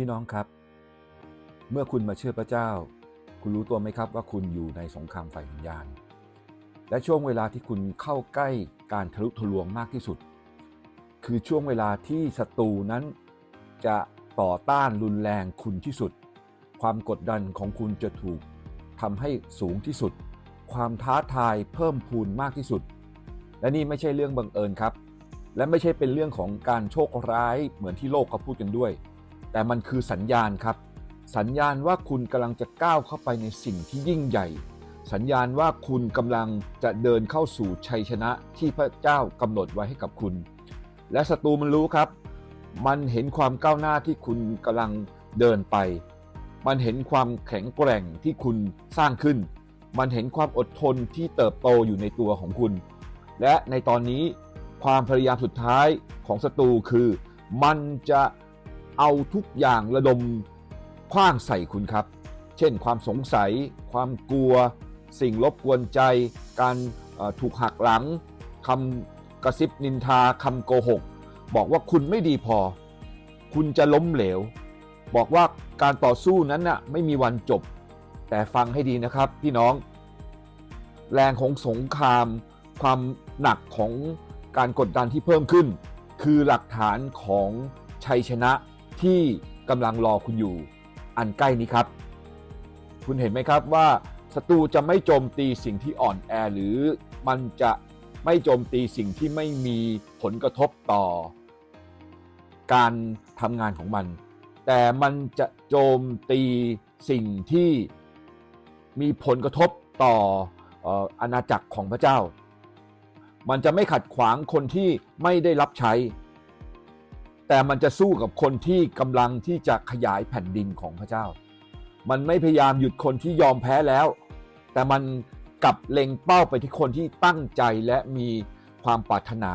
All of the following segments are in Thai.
พี่น้องครับ เมื่อคุณมาเชื่อพระเจ้า คุณรู้ตัวไหมครับว่าคุณอยู่ในสงครามฝ่ายวิญญาณ และช่วงเวลาที่คุณเข้าใกล้การทะลุทะลวงมากที่สุด คือช่วงเวลาที่ศัตรูนั้นจะต่อต้านรุนแรงคุณที่สุด ความกดดันของคุณจะถูกทำให้สูงที่สุด ความท้าทายเพิ่มพูนมากที่สุด และนี่ไม่ใช่เรื่องบังเอิญครับ และไม่ใช่เป็นเรื่องของการโชคร้ายเหมือนที่โลกเขาพูดกันด้วย แต่มันคือสัญญาณครับ สัญญาณว่าคุณกำลังจะก้าวเข้าไปในสิ่งที่ยิ่งใหญ่ สัญญาณว่าคุณกำลังจะเดินเข้าสู่ชัยชนะที่พระเจ้ากำหนดไว้ให้กับคุณ และศัตรูมันรู้ครับ มันเห็นความก้าวหน้าที่คุณกำลังเดินไป มันเห็นความแข็งแกร่งที่คุณสร้างขึ้น มันเห็นความอดทนที่เติบโตอยู่ในตัวของคุณ และในตอนนี้ความพยายามสุดท้ายของศัตรูคือ มันจะ เอาทุกอย่างระดมคว้างใส่คุณครับ เช่นความสงสัย ความกลัว สิ่งรบกวนใจ การถูกหักหลังคำกระซิบนินทาคำโกหก บอกว่าคุณไม่ดีพอ คุณจะล้มเหลว บอกว่าการต่อสู้นั้นน่ะไม่มีวันจบ แต่ฟังให้ดีนะครับพี่น้อง แรงของสงคราม ความหนักของการกดดันที่เพิ่มขึ้น คือหลักฐานของชัยชนะ ที่กำลังรอคุณอยู่อันใกล้นี้ครับ คุณเห็นไหมครับว่าศัตรูจะไม่โจมตีสิ่งที่อ่อนแอหรือมันจะไม่โจมตีสิ่งที่ไม่มีผลกระทบต่อ การทำงานของมัน แต่มันจะโจมตีสิ่งที่มีผลกระทบต่อออาณาจักรของพระเจ้า มันจะไม่ขัดขวางคนที่ไม่ได้รับใช้ แต่มันจะสู้กับคนที่กำลังที่จะขยายแผ่นดินของพระเจ้า มันไม่พยายามหยุดคนที่ยอมแพ้แล้ว แต่มันกลับเล็งเป้าไปที่คนที่ตั้งใจและมีความปรารถนา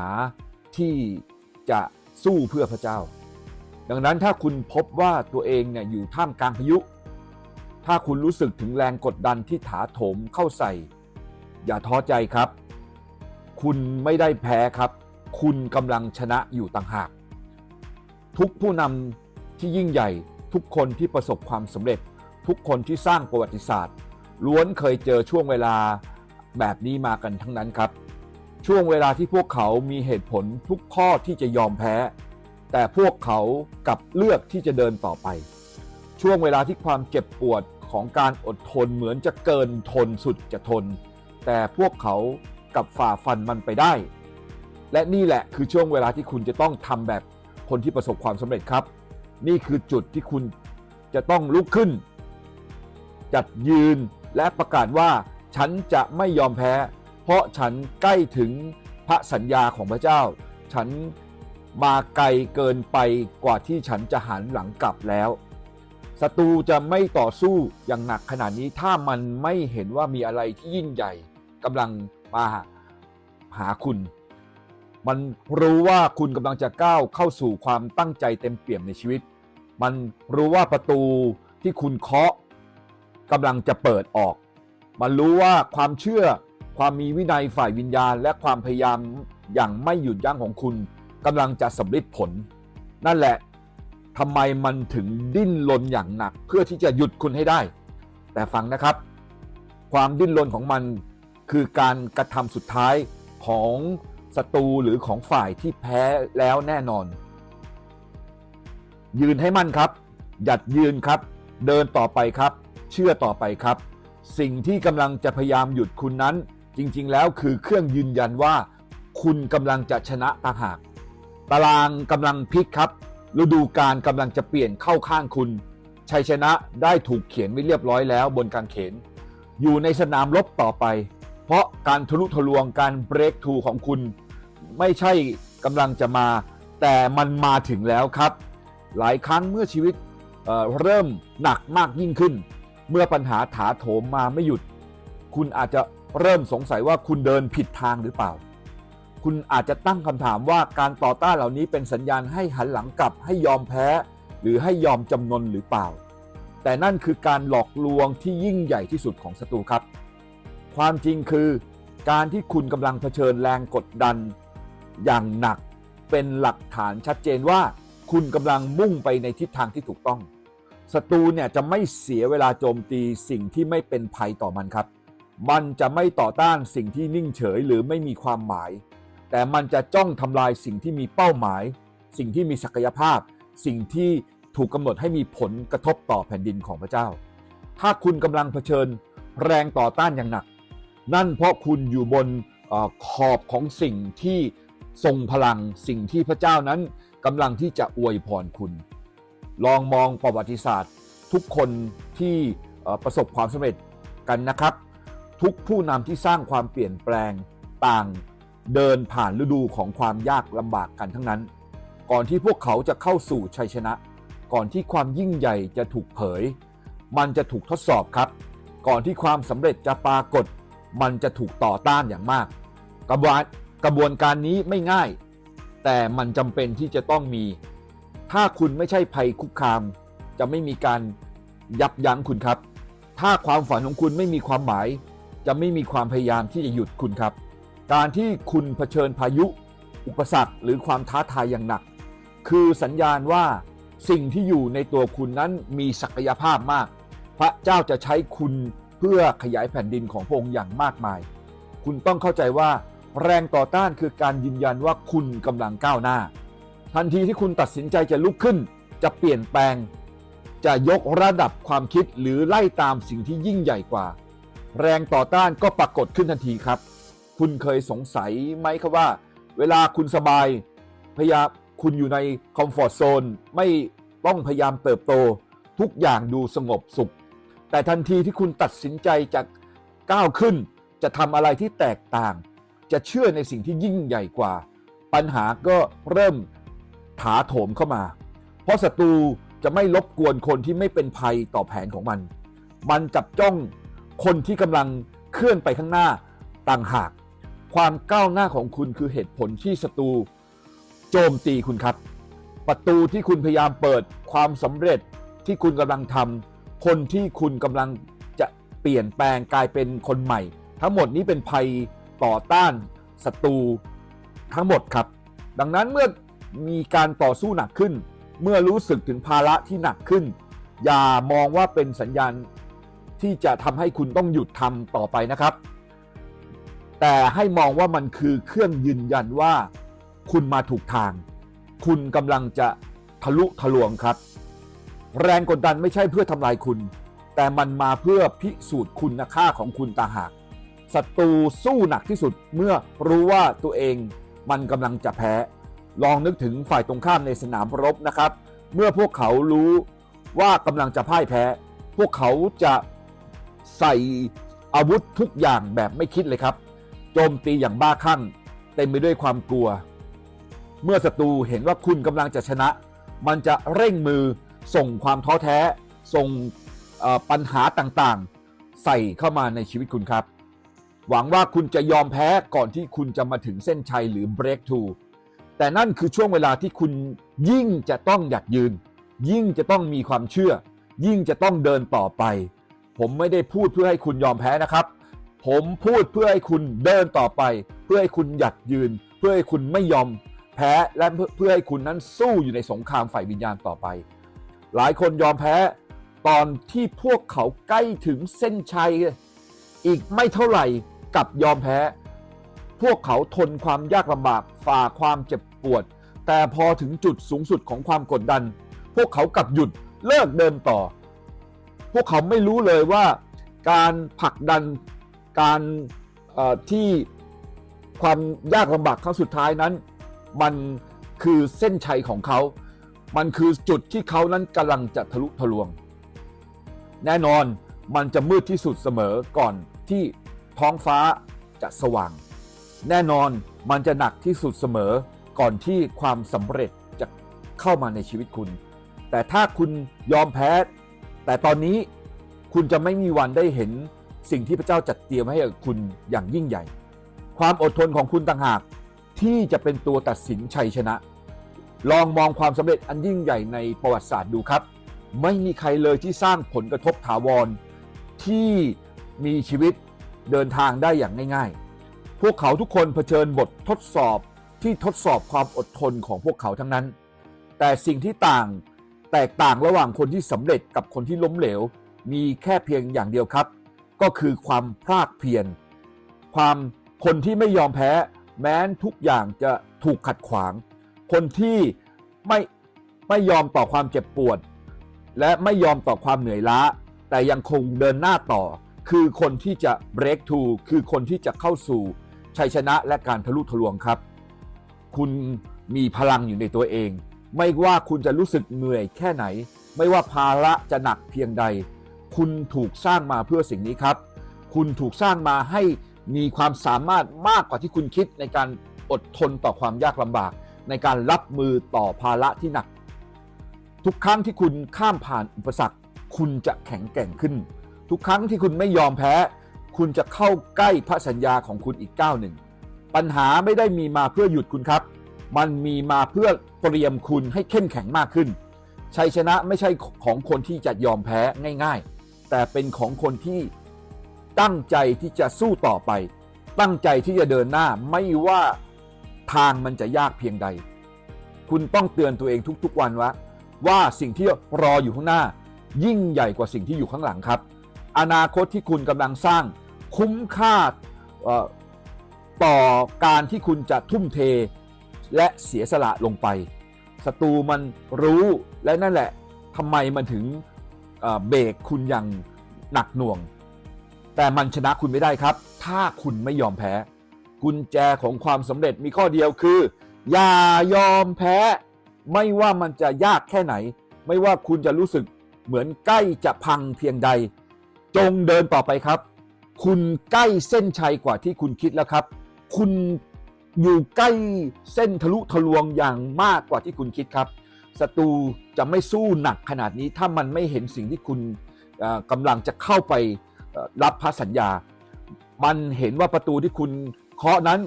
ที่จะสู้เพื่อพระเจ้า ดังนั้นถ้าคุณพบว่าตัวเองเนี่ยอยู่ท่ามกลางพายุ ถ้าคุณรู้สึกถึงแรงกดดันที่ถาโถมเข้าใส่ อย่าท้อใจครับ คุณไม่ได้แพ้ครับ คุณกำลังชนะอยู่ต่างหาก ทุกผู้นำที่ยิ่งใหญ่ ทุกคนที่ประสบความสำเร็จ ทุกคนที่สร้างประวัติศาสตร์ ล้วนเคยเจอช่วงเวลาแบบนี้มากันทั้งนั้นครับ ช่วงเวลาที่พวกเขามีเหตุผลทุกข้อที่จะยอมแพ้ แต่พวกเขากลับเลือกที่จะเดินต่อไป ช่วงเวลาที่ความเจ็บปวดของการอดทนเหมือนจะเกินทนสุดจะทน แต่พวกเขากับฝ่าฟันมันไปได้ และนี่แหละคือช่วงเวลาที่คุณจะต้องทำแบบ คนที่ประสบความสำเร็จครับ นี่คือจุดที่คุณจะต้องลุกขึ้น จัดยืนและประกาศว่าฉันจะไม่ยอมแพ้ เพราะฉันใกล้ถึงพระสัญญาของพระเจ้า ฉันมาไกลเกินไปกว่าที่ฉันจะหันหลังกลับแล้วศัตรูจะไม่ต่อสู้อย่างหนักขนาดนี้ถ้ามันไม่เห็นว่ามีอะไรที่ยิ่งใหญ่กำลังมาหาคุณ มันรู้ว่าคุณกำลังจะก้าวเข้าสู่ความตั้งใจเต็มเปี่ยมในชีวิต มันรู้ว่าประตูที่คุณเคาะกำลังจะเปิดออก มันรู้ว่าความเชื่อความมีวินัยฝ่ายวิญญาณ และความพยายามอย่างไม่หยุดยั้งของคุณกำลังจะสำเร็จผล นั่นแหละทำไมมันถึงดิ้นรนอย่างหนัก เพื่อที่จะหยุดคุณให้ได้ แต่ฟังนะครับ ความดิ้นรนของมันคือการกระทำสุดท้ายของ ศัตรูหรือของฝ่ายที่แพ้แล้วแน่นอน ยืนให้มั่นครับ หยัดยืนครับ เดินต่อไปครับ เชื่อต่อไปครับ สิ่งที่กำลังจะพยายามหยุดคุณนั้น จริง ๆ แล้วคือเครื่องยืนยันว่า คุณกำลังจะชนะต่างหาก ตารางกำลังพลิกครับ ฤดูกาลกำลังจะเปลี่ยนเข้าข้างคุณ ชัยชนะได้ถูกเขียนไว้เรียบร้อยแล้วบนกางเขน อยู่ในสนามรบต่อไป เพราะการทะลุทะลวงการเบรกทูของคุณ ไม่ใช่กำลังจะมา แต่มันมาถึงแล้วครับ หลายครั้งเมื่อชีวิตเเริ่มหนักมากยิ่งขึ้น เมื่อปัญหาถาโถมมาไม่หยุด คุณอาจจะเริ่มสงสัยว่าคุณเดินผิดทางหรือเปล่า คุณอาจจะตั้งคำถามว่าการต่อต้านเหล่านี้เป็นสัญญาณให้หันหลังกลับให้ยอมแพ้ หรือให้ยอมจำนนหรือเปล่า แต่นั่นคือการหลอกลวงที่ยิ่งใหญ่ที่สุดของศัตรูครับ ความจริงคือการที่คุณกำลังเผชิญแรงกดดัน อย่างหนักเป็นหลักฐานชัดเจนว่าคุณกำลังมุ่งไปในทิศทางที่ถูกต้องศัตรูเนี่ยจะไม่เสียเวลาโจมตีสิ่งที่ไม่เป็นภัยต่อมันครับ มันจะไม่ต่อต้านสิ่งที่นิ่งเฉยหรือไม่มีความหมาย แต่มันจะจ้องทำลายสิ่งที่มีเป้าหมาย สิ่งที่มีศักยภาพ สิ่งที่ถูกกำหนดให้มีผลกระทบต่อแผ่นดินของพระเจ้า ถ้าคุณกำลังเผชิญแรงต่อต้านอย่างหนัก นั่นเพราะคุณอยู่บนอขอบของสิ่งที่ ทรงพลังสิ่งที่พระเจ้านั้นกำลังที่จะอวยพรคุณ ลองมองประวัติศาสตร์ ทุกคนที่ประสบความสำเร็จกันนะครับ ทุกผู้นำที่สร้างความเปลี่ยนแปลงต่างเดินผ่านฤดูของความยากลำบากกันทั้งนั้น ก่อนที่พวกเขาจะเข้าสู่ชัยชนะ ก่อนที่ความยิ่งใหญ่จะถูกเผย มันจะถูกทดสอบครับ ก่อนที่ความสำเร็จจะปรากฏ มันจะถูกต่อต้านอย่างมากกระบวน กระบวนการนี้ไม่ง่าย แต่มันจำเป็นที่จะต้องมี ถ้าคุณไม่ใช่ภัยคุกคาม จะไม่มีการยับยั้งคุณครับ ถ้าความฝันของคุณไม่มีความหมาย จะไม่มีความพยายามที่จะหยุดคุณครับ การที่คุณเผชิญพายุ อุปสรรคหรือความท้าทายอย่างหนัก คือสัญญาณว่าสิ่งที่อยู่ในตัวคุณนั้นมีศักยภาพมาก พระเจ้าจะใช้คุณเพื่อขยายแผ่นดินของพระองค์อย่างมากมาย คุณต้องเข้าใจว่า แรงต่อต้านคือการยืนยันว่าคุณกำลังก้าวหน้า ทันทีที่คุณตัดสินใจจะลุกขึ้น จะเปลี่ยนแปลง จะยกระดับความคิดหรือไล่ตามสิ่งที่ยิ่งใหญ่กว่า แรงต่อต้านก็ปรากฏขึ้นทันทีครับ คุณเคยสงสัยไหมครับว่า เวลาคุณสบาย พยายามคุณอยู่ในคอมฟอร์ทโซนไม่ต้องพยายามเติบโต ทุกอย่างดูสงบสุข แต่ทันทีที่คุณตัดสินใจจะก้าวขึ้น จะทำอะไรที่แตกต่าง จะเชื่อในสิ่งที่ยิ่งใหญ่กว่า ปัญหาก็เริ่มถาโถมเข้ามา เพราะศัตรูจะไม่รบกวนคนที่ไม่เป็นภัยต่อแผนของมัน มันจับจ้องคนที่กำลังเคลื่อนไปข้างหน้าต่างหาก ความก้าวหน้าของคุณคือเหตุผลที่ศัตรูโจมตีคุณครับ ประตูที่คุณพยายามเปิดความสำเร็จที่คุณกำลังทำคนที่คุณกำลังจะเปลี่ยนแปลงกลายเป็นคนใหม่ ทั้งหมดนี้เป็นภัย ต่อต้านศัตรูทั้งหมดครับ ดังนั้นเมื่อมีการต่อสู้หนักขึ้น เมื่อรู้สึกถึงภาระที่หนักขึ้น อย่ามองว่าเป็นสัญญาณที่จะทำให้คุณต้องหยุดทำต่อไปนะครับ แต่ให้มองว่ามันคือเครื่องยืนยันว่า คุณมาถูกทาง คุณกำลังจะทะลุทะลวงครับ แรงกดดันไม่ใช่เพื่อทำลายคุณ แต่มันมาเพื่อพิสูจน์คุณค่าของคุณต่างหาก ศัตรูสู้หนักที่สุดเมื่อรู้ว่าตัวเองมันกำลังจะแพ้ ลองนึกถึงฝ่ายตรงข้ามในสนามรบนะครับ เมื่อพวกเขารู้ว่ากำลังจะพ่ายแพ้ พวกเขาจะใส่อาวุธทุกอย่างแบบไม่คิดเลยครับ โจมตีอย่างบ้าคลั่งเต็มไปด้วยความกลัว เมื่อศัตรูเห็นว่าคุณกำลังจะชนะ มันจะเร่งมือส่งความท้อแท้ ส่งปัญหาต่างๆ ใส่เข้ามาในชีวิตคุณครับ หวังว่าคุณจะยอมแพ้ก่อนที่คุณจะมาถึงเส้นชัยหรือ breakthrough แต่นั่นคือช่วงเวลาที่คุณยิ่งจะต้องหยัดยืน ยิ่งจะต้องมีความเชื่อ ยิ่งจะต้องเดินต่อไป ผมไม่ได้พูดเพื่อให้คุณยอมแพ้นะครับ ผมพูดเพื่อให้คุณเดินต่อไป เพื่อให้คุณหยัดยืน เพื่อให้คุณไม่ยอมแพ้และเพื่อเพื่อให้คุณนั้นสู้อยู่ในสงครามฝ่ายวิญญาณต่อไป หลายคนยอมแพ้ตอนที่พวกเขาใกล้ถึงเส้นชัย อีกไม่เท่าไหร่ กลับยอมแพ้ พวกเขาทนความยากลำบากฝ่าความเจ็บปวด แต่พอถึงจุดสูงสุดของความกดดัน พวกเขากลับหยุดเลิกเดินต่อ พวกเขาไม่รู้เลยว่าการผลักดันการที่ความยากลำบากครั้งสุดท้ายนั้น มันคือเส้นชัยของเขา มันคือจุดที่เขานั้นกำลังจะทะลุทะลวง แน่นอนมันจะมืดที่สุดเสมอก่อนที่ ท้องฟ้าจะสว่าง แน่นอนมันจะหนักที่สุดเสมอก่อนที่ความสำเร็จจะเข้ามาในชีวิตคุณ แต่ถ้าคุณยอมแพ้ แต่ตอนนี้คุณจะไม่มีวันได้เห็นสิ่งที่พระเจ้าจัดเตรียมให้กับคุณอย่างยิ่งใหญ่ ความอดทนของคุณต่างหากที่จะเป็นตัวตัดสินชัยชนะ ลองมองความสำเร็จอันยิ่งใหญ่ในประวัติศาสตร์ดูครับ ไม่มีใครเลยที่สร้างผลกระทบถาวรที่มีชีวิต เดินทางได้อย่างง่าย ๆ พวกเขาทุกคนเผชิญบททดสอบที่ทดสอบความอดทนของพวกเขาทั้งนั้น แต่สิ่งที่ต่างแตกต่างระหว่างคนที่สำเร็จกับคนที่ล้มเหลว มีแค่เพียงอย่างเดียวครับ ก็คือความพลาดเพียรความคนที่ไม่ยอมแพ้ แม้นทุกอย่างจะถูกขัดขวาง คนที่ไม่ไม่ยอมต่อความเจ็บปวด และไม่ยอมต่อความเหนื่อยล้า แต่ยังคงเดินหน้าต่อ คือคนที่จะ break through คือคนที่จะเข้าสู่ชัยชนะและการทะลุทะลวงครับ คุณมีพลังอยู่ในตัวเอง ไม่ว่าคุณจะรู้สึกเหนื่อยแค่ไหน ไม่ว่าภาระจะหนักเพียงใด คุณถูกสร้างมาเพื่อสิ่งนี้ครับ คุณถูกสร้างมาให้มีความสามารถมากกว่าที่คุณคิดในการอดทนต่อความยากลำบาก ในการรับมือต่อภาระที่หนัก ทุกครั้งที่คุณข้ามผ่านอุปสรรค คุณจะแข็งแกร่งขึ้น ทุกครั้งที่คุณไม่ยอมแพ้ คุณจะเข้าใกล้พระสัญญาของคุณอีกก้าวหนึ่ง ปัญหาไม่ได้มีมาเพื่อหยุดคุณครับ มันมีมาเพื่อเตรียมคุณให้เข้มแข็งมากขึ้น ชัยชนะไม่ใช่ของคนที่จะยอมแพ้ง่าย ๆ แต่เป็นของคนที่ตั้งใจที่จะสู้ต่อไป ตั้งใจที่จะเดินหน้าไม่ว่าทางมันจะยากเพียงใด คุณต้องเตือนตัวเองทุกๆวันว่าว่าสิ่งที่รออยู่ข้างหน้า ยิ่งใหญ่กว่าสิ่งที่อยู่ข้างหลังครับ อนาคตที่คุณกำลังสร้างคุ้มค่าต่อการที่คุณจะทุ่มเทและเสียสละลงไปศัตรูมันรู้และนั่นแหละทำไมมันถึงเบรกคุณอย่างหนักหน่วง แต่มันชนะคุณไม่ได้ครับ ถ้าคุณไม่ยอมแพ้ กุญแจของความสำเร็จมีข้อเดียวคือ อย่ายอมแพ้ ไม่ว่ามันจะยากแค่ไหน ไม่ว่าคุณจะรู้สึกเหมือนใกล้จะพังเพียงใด จงเดินต่อไปครับ คุณใกล้เส้นชัยกว่าที่คุณคิดแล้วครับ คุณอยู่ใกล้เส้นทะลุทะลวงอย่างมากกว่าที่คุณคิดครับศัตรูจะไม่สู้หนักขนาดนี้ถ้ามันไม่เห็นสิ่งที่คุณกำลังจะเข้าไปรับพระสัญญา มันเห็นว่าประตูที่คุณเคาะนั้น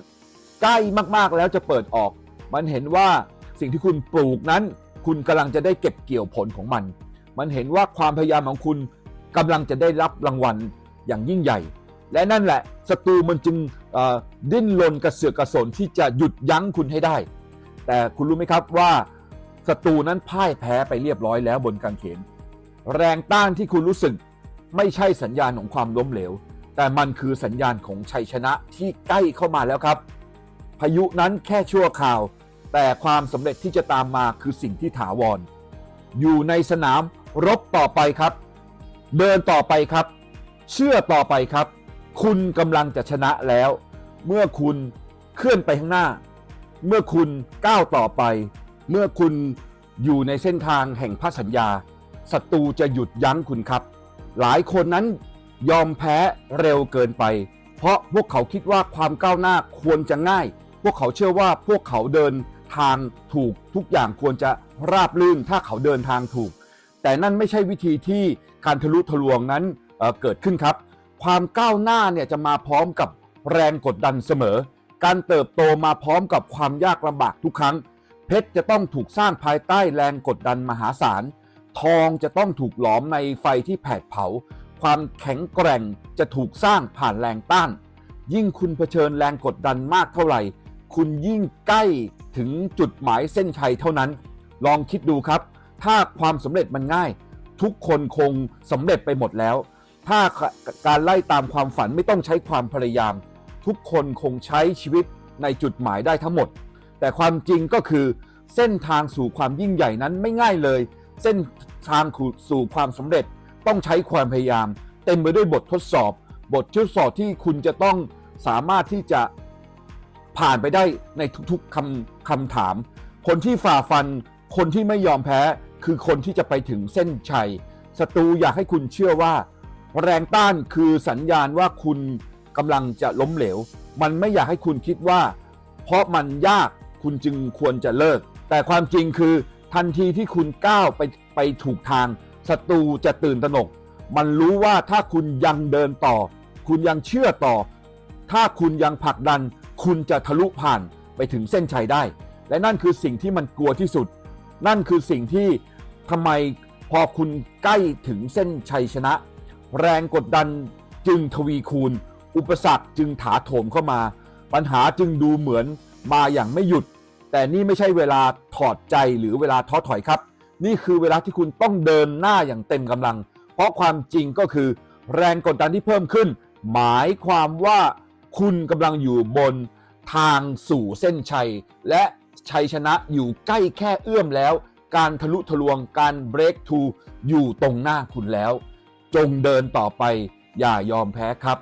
ใกล้มากๆแล้วจะเปิดออก มันเห็นว่าสิ่งที่คุณปลูกนั้น คุณกำลังจะได้เก็บเกี่ยวผลของมัน มันเห็นว่าความพยายามของคุณ กำลังจะได้รับรางวัลอย่างยิ่งใหญ่ และนั่นแหละศัตรูมันจึงดิ้นรนกระเสือกกระสนที่จะหยุดยั้งคุณให้ได้ แต่คุณรู้ไหมครับว่าศัตรูนั้นพ่ายแพ้ไปเรียบร้อยแล้วบนกางเขน แรงต้านที่คุณรู้สึกไม่ใช่สัญญาณของความล้มเหลว แต่มันคือสัญญาณของชัยชนะที่ใกล้เข้ามาแล้วครับ พายุนั้นแค่ชั่วคราว แต่ความสำเร็จที่จะตามมาคือสิ่งที่ถาวร อยู่ในสนามรบต่อไปครับ เดินต่อไปครับ เชื่อต่อไปครับ คุณกำลังจะชนะแล้ว เมื่อคุณเคลื่อนไปข้างหน้า เมื่อคุณก้าวต่อไป เมื่อคุณอยู่ในเส้นทางแห่งพระสัญญาศัตรูจะหยุดยั้งคุณครับ หลายคนนั้นยอมแพ้เร็วเกินไป เพราะพวกเขาคิดว่าความก้าวหน้าควรจะง่าย พวกเขาเชื่อว่าพวกเขาเดินทางถูกทุกอย่างควรจะราบรื่นถ้าเขาเดินทางถูก แต่นั่นไม่ใช่วิธีที่การทะลุทะลวงนั้นเเกิดขึ้นครับ ความก้าวหน้าเนี่ยจะมาพร้อมกับแรงกดดันเสมอ การเติบโตมาพร้อมกับความยากลำบากทุกครั้ง เพชรจะต้องถูกสร้างภายใต้แรงกดดันมหาศาล ทองจะต้องถูกหลอมในไฟที่แผดเผา ความแข็งแกร่งจะถูกสร้างผ่านแรงต้าน ยิ่งคุณเผชิญแรงกดดันมากเท่าไหร่ คุณยิ่งใกล้ถึงจุดหมายเส้นชัยเท่านั้น ลองคิดดูครับ ถ้าความสำเร็จมันง่าย ทุกคนคงสำเร็จไปหมดแล้ว ถ้าการไล่ตามความฝันไม่ต้องใช้ความพยายาม ทุกคนคงใช้ชีวิตในจุดหมายได้ทั้งหมด แต่ความจริงก็คือเส้นทางสู่ความยิ่งใหญ่นั้นไม่ง่ายเลย เส้นทางสู่ความสำเร็จต้องใช้ความพยายาม เต็มไปด้วยบททดสอบ บททดสอบที่คุณจะต้องสามารถที่จะผ่านไปได้ในทุกๆคำคำถาม คนที่ฝ่าฟัน คนที่ไม่ยอมแพ้ คือคนที่จะไปถึงเส้นชัยศัตรูอยากให้คุณเชื่อว่า แรงต้านคือสัญญาณว่าคุณกำลังจะล้มเหลว มันไม่อยากให้คุณคิดว่า เพราะมันยากคุณจึงควรจะเลิก แต่ความจริงคือทันทีที่คุณก้าวไปไปถูกทางศัตรูจะตื่นตระหนก มันรู้ว่าถ้าคุณยังเดินต่อ คุณยังเชื่อต่อ ถ้าคุณยังผลักดัน คุณจะทะลุผ่านไปถึงเส้นชัยได้ และนั่นคือสิ่งที่มันกลัวที่สุด นั่นคือสิ่งที่ ทำไมพอคุณใกล้ถึงเส้นชัยชนะ แรงกดดันจึงทวีคูณ อุปสรรคจึงถาโถมเข้ามา ปัญหาจึงดูเหมือนมาอย่างไม่หยุด แต่นี่ไม่ใช่เวลาถอดใจหรือเวลาท้อถอยครับ นี่คือเวลาที่คุณต้องเดินหน้าอย่างเต็มกำลัง เพราะความจริงก็คือ แรงกดดันที่เพิ่มขึ้น หมายความว่าคุณกำลังอยู่บนทางสู่เส้นชัย และชัยชนะอยู่ใกล้แค่เอื้อมแล้ว การทะลุทะลวงการ break to อยู่ตรงหน้าคุณแล้ว จงเดินต่อไปอย่ายอมแพ้ครับ